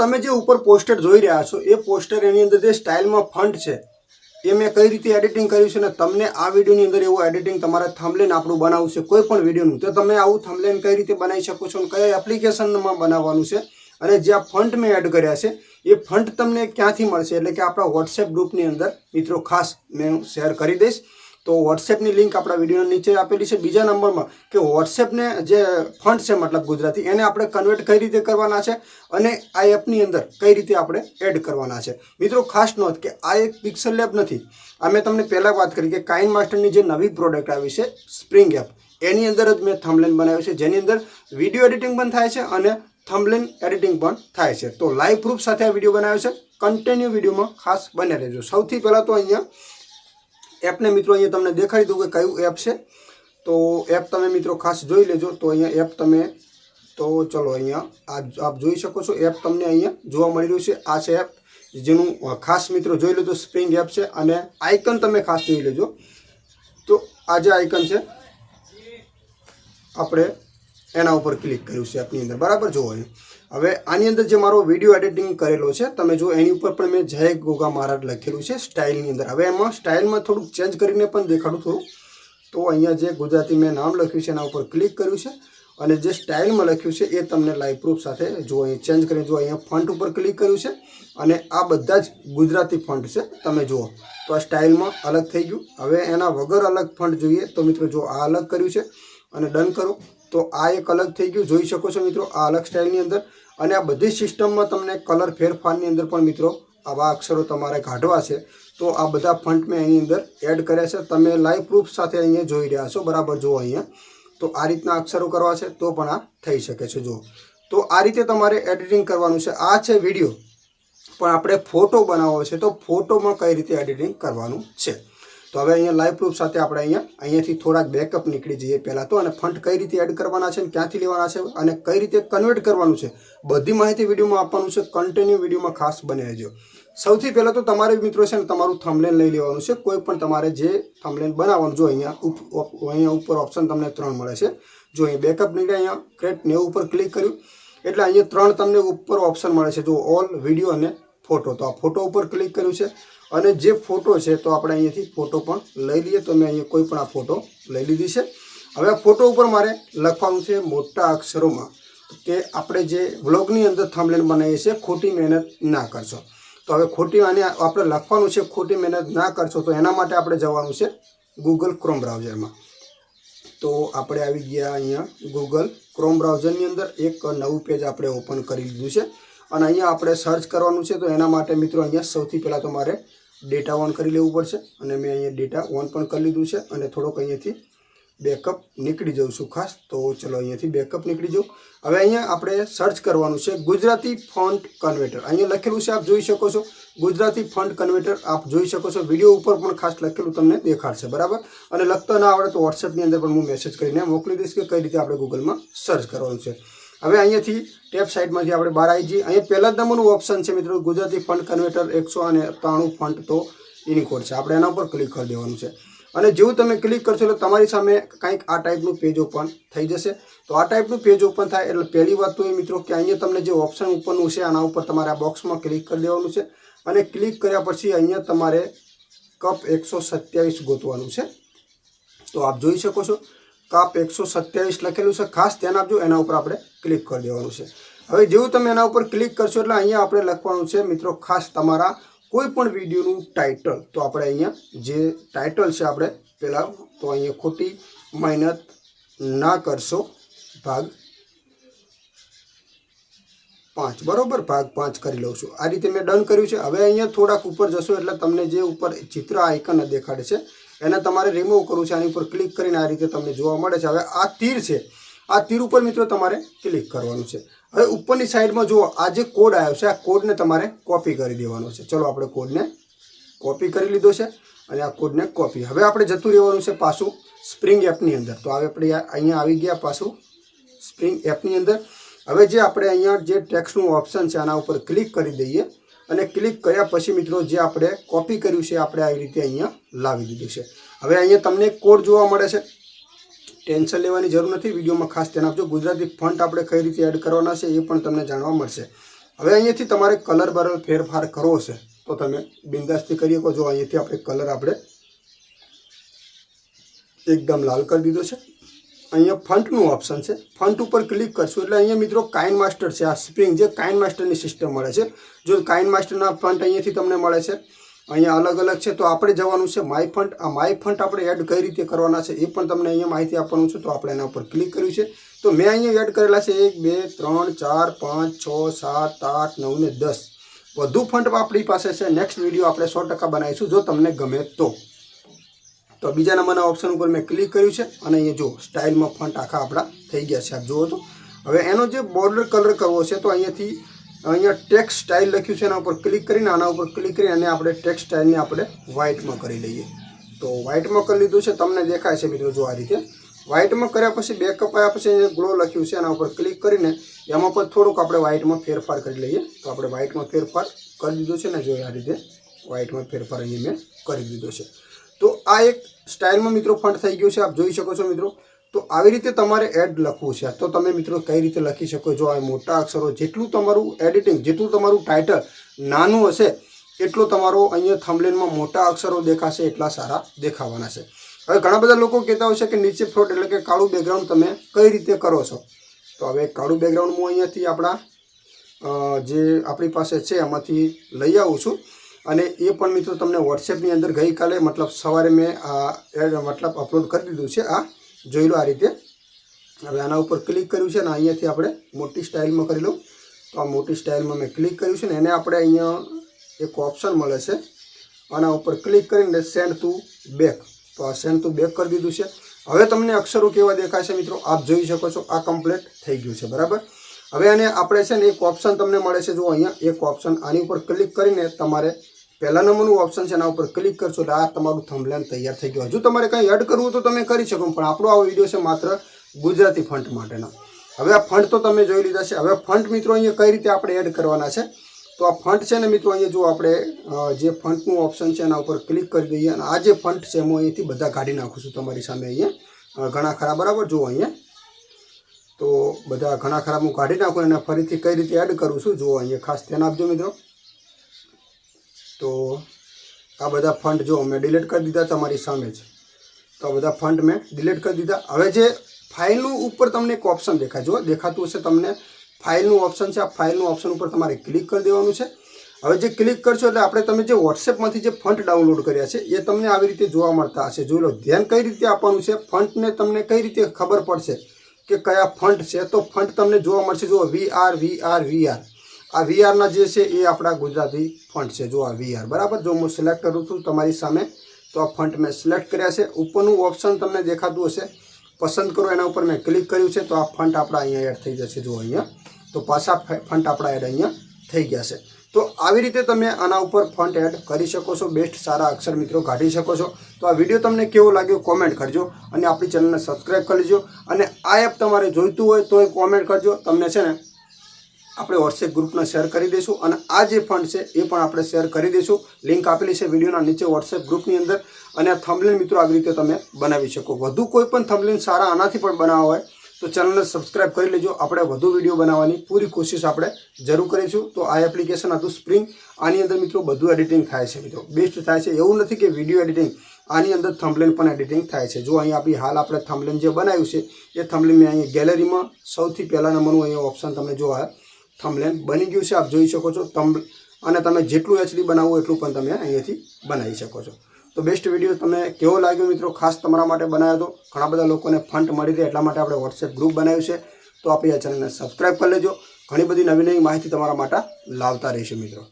તમે જે ઉપર પોસ્ટર જોઈ રહ્યા છો, એ પોસ્ટર એની અંદર જે સ્ટાઇલમાં ફંટ છે, એ મેં કઈ રીતે એડિટિંગ કર્યું છે ને તમને આ વિડીયોની અંદર એવું એડિટિંગ તમારે થમલેન આપણું બનાવવું છે કોઈ પણ વિડીયોનું તો તમે આવું થમલેન કઈ રીતે બનાવી શકો છો અને કયા એપ્લિકેશનમાં બનાવવાનું છે, અને જે આ ફંટ મેં એડ કર્યા છે, એ ફંટ તમને ક્યાંથી મળશે? એટલે કે આપણા વોટ્સએપ ગ્રુપની અંદર, મિત્રો, ખાસ મેં શેર કરી દઈશ. તો વોટ્સએપની લિંક આપણા વિડીયોની નીચે આપેલી છે. બીજા નંબરમાં કે વોટ્સએપને જે ફંડ છે, મતલબ ગુજરાતી, એને આપણે કન્વર્ટ કઈ રીતે કરવાના છે અને આ એપની અંદર કઈ રીતે આપણે એડ કરવાના છે. મિત્રો, ખાસ નોંધ કે આ એક પિક્સલ લેબ નથી. આ મેં તમને પહેલાં વાત કરી કે કાઇન માસ્ટરની જે નવી પ્રોડક્ટ આવી છે સ્પ્રિંગ એપ એની અંદર જ મેં થમલેન બનાવ્યું છે, જેની અંદર વીડિયો એડિટિંગ પણ થાય છે અને થમલેન એડિટિંગ પણ થાય છે. તો લાઈવ પ્રૂફ સાથે આ વીડિયો બનાવ્યો છે. કન્ટિન્યુ વિડીયોમાં ખાસ બને રહેજો. સૌથી પહેલાં તો અહીંયા એપને મિત્રો અહીંયા તમને દેખાડી દઉં કે કયું એપ છે. તો એપ તમે મિત્રો ખાસ જોઈ લેજો. તો અહીંયા એપ તમે, તો ચલો અહીંયા આપ આપ જોઈ શકો છો. એપ તમને અહીંયા જોવા મળી રહ્યું છે. આ છે એપ જેનું ખાસ મિત્રો જોઈ લેજો. સ્પ્રિંગ એપ છે અને આઇકન તમે ખાસ જોઈ લેજો. તો આ જે આઇકન છે, આપણે એના ઉપર ક્લિક કર્યું છે એપની અંદર. બરાબર? જુઓ અહીં હવે આની અંદર જે મારો વીડિયો એડિટિંગ કરેલો છે, તમે જો એની ઉપર પણ મેં જય ગોગા મહારાજ લખેલું છે સ્ટાઇલની અંદર. હવે એમાં સ્ટાઇલમાં થોડુંક ચેન્જ કરીને પણ દેખાડું થોડું. તો અહીંયા જે ગુજરાતી મેં નામ લખ્યું છે, એના ઉપર ક્લિક કર્યું છે અને જે સ્ટાઇલમાં લખ્યું છે, એ તમને લાઈવ પ્રૂફ સાથે જો અહીં ચેન્જ કરીને જો અહીંયા ફંટ ઉપર ક્લિક કર્યું છે અને આ બધા જ ગુજરાતી ફંટ છે, તમે જુઓ. તો આ સ્ટાઇલમાં અલગ થઈ ગયું. હવે એના વગર અલગ ફંટ જોઈએ તો મિત્રો જો આ અલગ કર્યું છે અને ડન કરો. તો આ એક અલગ થઈ ગયું. જોઈ શકો છો મિત્રો, આ અલગ સ્ટાઇલની અંદર. અને આ બધી સિસ્ટમમાં તમને કલર ફેરફારની અંદર પણ મિત્રો, આવા અક્ષરો તમારે કાઢવા છે. તો આ બધા ફંટ મેં એની અંદર એડ કર્યા છે. તમે લાઈવ પ્રૂફ સાથે અહીંયા જોઈ રહ્યા છો. બરાબર જુઓ અહીંયા. તો આ રીતના અક્ષરો કરવા છે તો પણ આ થઈ શકે છે. જુઓ. તો આ રીતે તમારે એડિટિંગ કરવાનું છે. આ છે વીડિયો. પણ આપણે ફોટો બનાવવો છે તો ફોટોમાં કઈ રીતે એડિટિંગ કરવાનું છે? તો હવે અહીંયા લાઈવ પ્રૂફ સાથે આપણે અહીંયા અહીંયાથી થોડાક બેકઅપ નીકળી જઈએ પહેલાં તો. અને ફંડ કઈ રીતે એડ કરવાના છે અને ક્યાંથી લેવાના છે અને કઈ રીતે કન્વર્ટ કરવાનું છે, બધી માહિતી વિડીયોમાં આપવાનું છે. કન્ટિન્યુ વિડીયોમાં ખાસ બની રહેજો. સૌથી પહેલાં તો તમારે મિત્રો છે ને તમારું થમલેન લઈ લેવાનું છે. કોઈ પણ તમારે જે થમલેન બનાવવાનું, જો અહીંયા અહીંયા ઉપર ઓપ્શન તમને ત્રણ મળે છે. જો અહીં બેકઅપ નીકળે અહીંયા ક્રેટ નેવું ઉપર ક્લિક કર્યું. એટલે અહીંયા ત્રણ તમને ઉપર ઓપ્શન મળે છે, જો ઓલ વીડિયો અને ફોટો તો આ ફોટો ઉપર ક્લિક કર્યું છે. અને જે ફોટો છે, તો આપણે અહીંયાથી ફોટો પણ લઈ લઈએ. તો મેં અહીંયા કોઈ પણ આ ફોટો લઈ લીધી છે. હવે આ ફોટો ઉપર મારે લખવાનું છે મોટા અક્ષરોમાં કે આપણે જે વ્લોગની અંદર થંબલેન બનાવીએ છીએ, ખોટી મહેનત ના કરશો. તો હવે ખોટી આને આપણે લખવાનું છે, ખોટી મહેનત ના કરશો, તો એના માટે આપણે જવાનું છે ગૂગલ ક્રોમ બ્રાઉઝરમાં. તો આપણે આવી ગયા અહીંયા ગૂગલ ક્રોમ બ્રાઉઝરની અંદર એક નવું પેજ આપણે ઓપન કરી લીધું છે. અને અહીંયા આપણે સર્ચ કરવાનું છે, તો એના માટે મિત્રો અહીંયા સૌથી પહેલાં તો મારે ડેટા ઓન કરી લેવું પડશે. અને મેં અહીંયા ડેટા ઓન પણ કરી લીધું છે અને થોડોક અહીંયાથી બેકઅપ નીકળી જાઉં છું ખાસ. તો ચલો અહીંયાથી બેકઅપ નીકળી જાઉં. હવે અહીંયા આપણે સર્ચ કરવાનું છે ગુજરાતી ફોન્ટ કન્વર્ટર અહીંયા લખેલું છે, આપ જોઈ શકો છો. ગુજરાતી ફોન્ટ કન્વર્ટર આપ જોઈ શકો છો. વીડિયો ઉપર પણ ખાસ લખેલું તમને દેખાડશે, બરાબર? અને લખતા ના આવડે તો વોટ્સએપની અંદર પણ હું મેસેજ કરીને મોકલી દઈશ કે કઈ રીતે આપણે ગૂગલમાં સર્ચ કરવાનું છે. હવે અહીંયાથી ટેપ સાઇડમાંથી આપણે બહાર આવી જઈએ. અહીંયા પહેલા જ નંબરનું ઓપ્શન છે મિત્રો. ગુજરાતી ફંડ કન્વર્ટર એકસો અને ત્રાણું ફંડ તો એની કોડ છે. આપણે એના ઉપર ક્લિક કરી દેવાનું છે. અને જેવું તમે ક્લિક કરશો એટલે તમારી સામે કંઈક આ ટાઈપનું પેજ ઓપન થઈ જશે. તો આ ટાઈપનું પેજ ઓપન થાય એટલે પહેલી વાત તો એ મિત્રો કે અહીંયા તમને જે ઓપ્શન ઉપરનું છે આના ઉપર તમારે આ બોક્સમાં ક્લિક કરી દેવાનું છે. અને ક્લિક કર્યા પછી અહીંયા તમારે કપ એકસો સત્યાવીસ ગોતવાનું છે. તો આપ જોઈ શકો છો. કાપ એકસો સત્યાવીસ લખેલું છે. ખાસ ધ્યાન આપજો. એના ઉપર આપણે ક્લિક કરી દેવાનું છે. હવે જેવું તમે એના ઉપર ક્લિક કરશો એટલે અહીંયા આપણે લખવાનું છે, મિત્રો, ખાસ તમારા કોઈ પણ વિડીયોનું ટાઇટલ. તો આપણે અહીંયા જે ટાઇટલ છે આપણે પહેલાં તો અહીંયા ખોટી મહેનત ના કરશો. ભાગ પાંચ. બરોબર? ભાગ પાંચ કરી લઉં છું. આ રીતે મેં ડન કર્યું છે. હવે અહીંયા થોડાક ઉપર જશો એટલે તમને જે ઉપર ચિત્ર આઇકન દેખાડે છે. એને તમારે રિમૂવ કરવું છે. આની ઉપર ક્લિક કરીને આ રીતે તમને જોવા મળે છે. હવે આ તીર છે. આ તીર ઉપર મિત્રો તમારે ક્લિક કરવાનું છે. હવે ઉપરની સાઈડમાં જુઓ, આ જે કોડ આવ્યો છે, આ કોડને તમારે કોપી કરી દેવાનો છે. ચલો આપણે કોડને કોપી કરી લીધો છે અને આ કોડને કોપી હવે આપણે જતું રહેવાનું છે પાછું સ્પ્રિંગ એપની અંદર. તો હવે આપણે અહીંયા આવી ગયા પાછું સ્પ્રિંગ એપની અંદર. હવે જે આપણે અહીંયા જે ટેક્સનું ઓપ્શન છે, આના ઉપર ક્લિક કરી દઈએ અને ક્લિક કર્યા પછી મિત્રો જે આપણે કોપી કર્યું છે આપણે આવી રીતે અહીંયા લાવી દીધું છે. હવે અહીંયા તમને કોડ જોવા મળે છે. ટેન્શન લેવાની જરૂર નથી. વિડીયોમાં ખાસ ધ્યાન આપજો. ગુજરાતી ફંટ આપણે કઈ રીતે એડ કરવાના છે એ પણ તમને જાણવા મળશે. હવે અહીંયાથી તમારે કલર બરાબર ફેરફાર કરવો છે. તો તમે બિંદાસથી કરી શકો જો અહીંયાથી આપણે કલર આપણે એકદમ લાલ કરી દીધો છે. અહીંયા ફંટનું ઓપ્શન છે. ફંટ ઉપર ક્લિક કરશું એટલે અહીંયા મિત્રો કાઇન માસ્ટર છે. આ સ્પ્રિંગ જે કાઇન માસ્ટરની સિસ્ટમ મળે છે. જો કાઇન માસ્ટરના ફંટ અહીંયાથી તમને મળે છે. અહીંયા અલગ અલગ છે. તો આપણે જવાનું છે માય ફંટ આ માય ફંટ આપણે એડ કઈ રીતે કરવાના છે એ પણ તમને અહીંયા માહિતી આપવાનું છે. તો આપણે એના ઉપર ક્લિક કર્યું છે. તો મેં અહીંયા એડ કરેલા છે એક, બે, ત્રણ, ચાર, પાંચ, છ, સાત, આઠ, નવ ને દસ. વધુ ફંડ આપણી પાસે છે. નેક્સ્ટ વીડિયો આપણે સો ટકા બનાવીશું જો તમને ગમે તો. તો બીજા નંબરના ઓપ્શન ઉપર મેં ક્લિક કર્યું છે. અને અહીંયા જો સ્ટાઇલમાં ફંટ આખા આપણા થઈ ગયા છે. આપ જુઓ તો. હવે એનો જે બોર્ડર કલર કરવો છે, તો અહીંયાથી અહીંયા ટેક્સ સ્ટાઇલ લખ્યું છે, એના ઉપર ક્લિક કરીને, આના ઉપર ક્લિક કરી અને આપણે ટેક્સ સ્ટાઇલને આપણે વ્હાઇટમાં કરી લઈએ. તો વ્હાઇટમાં કરી લીધું છે, તમને દેખાય છે મિત્રો જો આ રીતે. વ્હાઇટમાં કર્યા પછી બે આવ્યા પછી અહીંયા ગ્લો લખ્યું છે, એના ઉપર ક્લિક કરીને, એમાં પણ થોડુંક આપણે વ્હાઇટમાં ફેરફાર કરી લઈએ. તો આપણે વ્હાઇટમાં ફેરફાર કરી દીધો છે ને, જો આ રીતે વ્હાઇટમાં ફેરફાર અહીંયા મેં કરી દીધો છે. તો આ એક સ્ટાઇલમાં મિત્રો ફંડ થઈ ગયો છે, આપ જોઈ શકો છો મિત્રો. તો આવી રીતે તમારે એડ લખવું છે. તો તમે મિત્રો કઈ રીતે લખી શકો જો આ મોટા અક્ષરો જેટલું તમારું એડિટિંગ જેટલું તમારું ટાઇટલ નાનું હશે, એટલો તમારો અહીંયા થંબલેનમાં મોટા અક્ષરો દેખાશે, એટલા સારા દેખાવાના છે. હવે ઘણા બધા લોકો કહેતા હોય છે કે નીચે ફ્રોટ એટલે કે કાળું બેકગ્રાઉન્ડ તમે કઈ રીતે કરો છો? તો હવે કાળું બેકગ્રાઉન્ડ હું અહીંયાથી આપણા જે આપણી પાસે છે એમાંથી લઈ આવું છું. અને એ પણ મિત્રો તમને વોટ્સએપની અંદર ગઈકાલે મતલબ સવારે મેં આ એડ મતલબ અપલોડ કરી દીધું છે આ જોઈ લો આ રીતે. હવે આના ઉપર ક્લિક કર્યું છે અને અહીંયાથી આપણે મોટી સ્ટાઇલમાં કરી લઉં. તો આ મોટી સ્ટાઇલમાં મેં ક્લિક કર્યું છે ને એને આપણે અહીંયા એક ઓપ્શન મળે છે. આના ઉપર ક્લિક કરીને સેન્ડ ટુ બેક તો આ સેન્ડ ટુ બેક કરી દીધું છે. હવે તમને અક્ષરો કેવા દેખાશે મિત્રો? આપ જોઈ શકો છો આ કમ્પ્લીટ થઈ ગયું છે, બરાબર? હવે આને આપણે છે ને એક ઓપ્શન તમને મળે છે. જો અહીંયા એક ઓપ્શન આની ઉપર ક્લિક કરીને તમારે પહેલા નંબરનું ઓપ્શન છે એના ઉપર ક્લિક કરશો એટલે આ તમારું થંબલેન તૈયાર થઈ ગયું. હજુ તમારે કંઈ એડ કરવું તો તમે કરી શકો, પણ આપણો આ વીડિયો છે માત્ર ગુજરાતી ફંડ માટેનો. હવે આ ફંડ તો તમે જોઈ લીધા છે. હવે ફંડ મિત્રો અહીંયા કઈ રીતે આપણે એડ કરવાના છે? તો આ ફંડ છે ને મિત્રો અહીંયા જો આપણે જે ફંડનું ઓપ્શન છે એના ઉપર ક્લિક કરી દઈએ અને આ જે ફંડ છે હું અહીંયાથી બધા કાઢી નાખું છું તમારી સામે અહીંયા. ઘણા ખરા બરાબર? જુઓ અહીંયા. તો બધા ઘણા ખરા હું કાઢી નાખું અને ફરીથી કઈ રીતે એડ કરું છું? જુઓ અહીંયા ખાસ ધ્યાન આપજો મિત્રો. તો આ બધા ફંડ જો મેં ડિલીટ કરી દીધા તમારી સામે જ. તો આ બધા ફંડ મેં ડિલીટ કરી દીધા. હવે જે ફાઇલનું ઉપર તમને એક ઓપ્શન દેખાય. જો દેખાતું હશે તમને ફાઇલનું ઓપ્શન છે. આ ફાઇલનું ઓપ્શન ઉપર તમારે ક્લિક કરી દેવાનું છે. હવે જે ક્લિક કરશો એટલે આપણે તમે જે વોટ્સએપમાંથી જે ફંડ ડાઉનલોડ કર્યા છે, એ તમને આવી રીતે જોવા મળતા હશે. જોઈ લો, ધ્યાન કઈ રીતે આપવાનું છે? ફંડને તમને કઈ રીતે ખબર પડશે કે કયા ફંડ છે? તો ફંડ તમને જોવા મળશે. જો V R V R V R આ વીઆરના જે છે એ આપણા ગુજરાતી ફંટ છે. જો આ વીઆર બરાબર? જો હું સિલેક્ટ કરું છું તમારી સામે, તો આ ફંટ મેં સિલેક્ટ કર્યા છે. ઉપરનું ઓપ્શન તમને દેખાતું હશે. પસંદ કરો, એના ઉપર મેં ક્લિક કર્યું છે, તો આ ફંટ આપણા અહીંયા એડ થઈ જશે. જો અહીંયા, તો પાછા ફંડ આપણા એડ અહીંયા થઈ ગયા છે. તો આવી રીતે તમે આના ઉપર ફંટ એડ કરી શકો છો. બેસ્ટ સારા અક્ષર મિત્રો કાઢી શકો છો. તો આ વીડિયો તમને કેવો લાગ્યો કોમેન્ટ કરજો અને આપણી ચેનલને સબસ્ક્રાઈબ કરી લેજો. અને આ એપ તમારે જોઈતું હોય તો એ કોમેન્ટ કરજો. તમને છે ને આપણે વોટ્સએપ ગ્રુપને શેર કરી દઈશું અને આ જે ફંડ છે એ પણ આપણે શેર કરી દઈશું. લિંક આપેલી છે વિડીયોના નીચે વોટ્સએપ ગ્રુપની અંદર અને આ થંબલેન મિત્રો આવી રીતે તમે બનાવી શકો. વધુ કોઈ પણ થંબલેન સારા આનાથી પણ બનાવવા હોય તો ચેનલને સબસ્ક્રાઇબ કરી લેજો. આપણે વધુ વીડિયો બનાવવાની પૂરી કોશિશ આપણે જરૂર કરીશું. તો આ એપ્લિકેશન હતું સ્પ્રિંગ આની અંદર મિત્રો બધું એડિટિંગ થાય છે મિત્રો. બેસ્ટ થાય છે એવું નથી કે વીડિયો એડિટિંગ આની અંદર થમ્બલેન પણ એડિટિંગ થાય છે. જો અહીંયા આપણી હાલ આપણે થમ્બલેન જે બનાવ્યું છે, એ થમ્બલેન મેં અહીંયા ગેલેરીમાં સૌથી પહેલા નંબરનું અહીંયા ઓપ્શન તમને જોવા થંબલેન બની ગયું છે, આપ જોઈ શકો છો. તમ અને તમે જેટલું એચડી બનાવવું એટલું પણ તમે અહીંયાથી બનાવી શકો છો. તો બેસ્ટ વીડિયો તમને કેવો લાગ્યો મિત્રો? ખાસ તમારા માટે બનાવ્યો હતો ઘણા બધા લોકોને ફંડ મળી રહે, એટલા માટે આપણે વોટ્સએપ ગ્રુપ બનાવ્યું છે. તો આપણી આ ચેનલને સબસ્ક્રાઈબ કરી લેજો. ઘણી બધી નવી નવી માહિતી તમારા માટે લાવતા રહીશું મિત્રો.